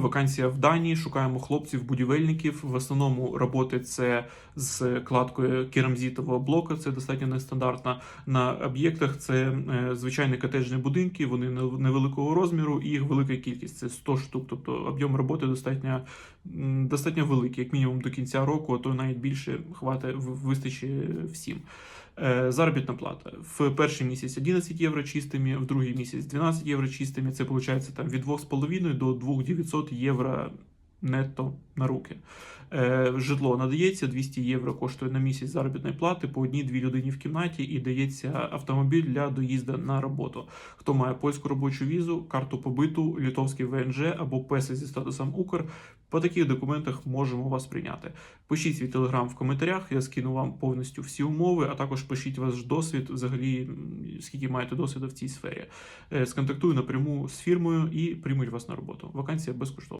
Вакансія в Данії. Шукаємо хлопців, будівельників. В основному роботи це з кладкою керамзитового блоку. Це достатньо нестандартно. На об'єктах це е, звичайні котеджні будинки. Вони невеликого розміру, і їх велика кількість. Це 100 штук. Тобто об'єм роботи достатньо, достатньо великий, як мінімум до кінця року, а то навіть більше хватить вистачить всім. Е, Заробітна плата в перший місяць 11 євро чистими, в другий місяць 12 євро чистими. Це виходить там від 2,5 до 2,900 євро нетто на руки. Е, Житло надається 200 євро коштує на місяць заробітної плати по одній-дві людині в кімнаті і дається автомобіль для доїзду на роботу. Хто має польську робочу візу, карту побиту, літовський ВНЖ або ПЕСи зі статусом Укр. По таких документах можемо вас прийняти. Пишіть свій телеграм в коментарях, я скину вам повністю всі умови, а також пишіть ваш досвід, взагалі, скільки маєте досвіду в цій сфері. Е, Сконтактую напряму з фірмою і приймуть вас на роботу. Вакансія безкоштовна.